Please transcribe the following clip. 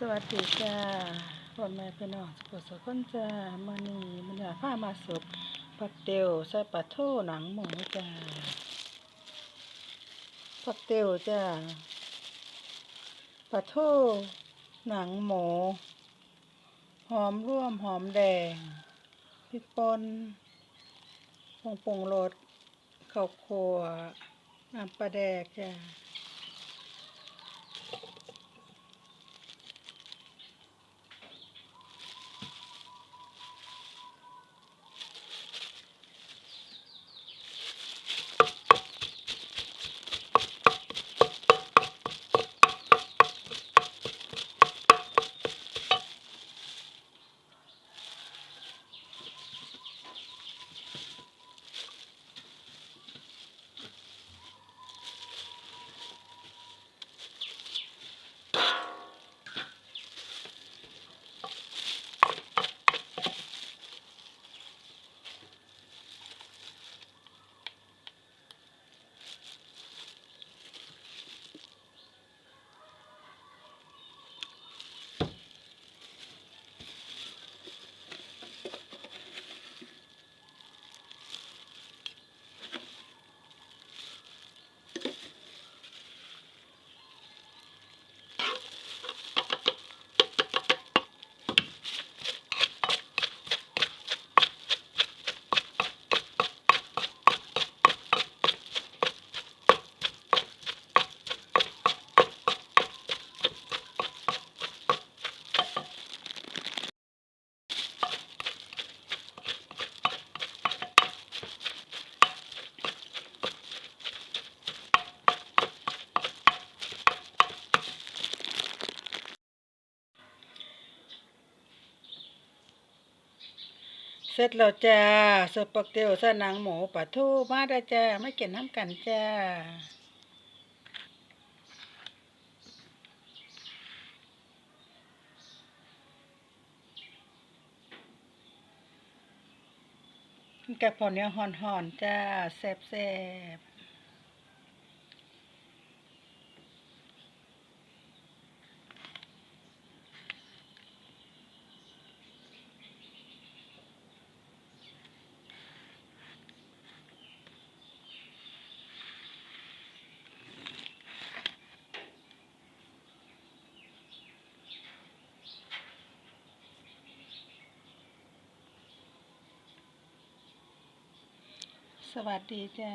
สวัสดีจ้าพ่อแม่พี่น้องสุขสุขคนจ้ามื่อนี้มันอยากพามาสุกผักเตียวใส่ปลาทูหนังหมูจ้าผักเตียวจ้าปลาทูหนังหมูหอมร่วมหอมแดงพริกป่นผงปรุงรสข้าวคั่วน้ำปลาแดกจ้า เสร็จแล้วจ้าสปกเตียวใส่หนังหมูปลาทูมาได้จ้าไม่เก็นน้ำกันจ้ากับพอเนี้ยหอนๆจ้าแซ่บๆ สวัสดีจ้า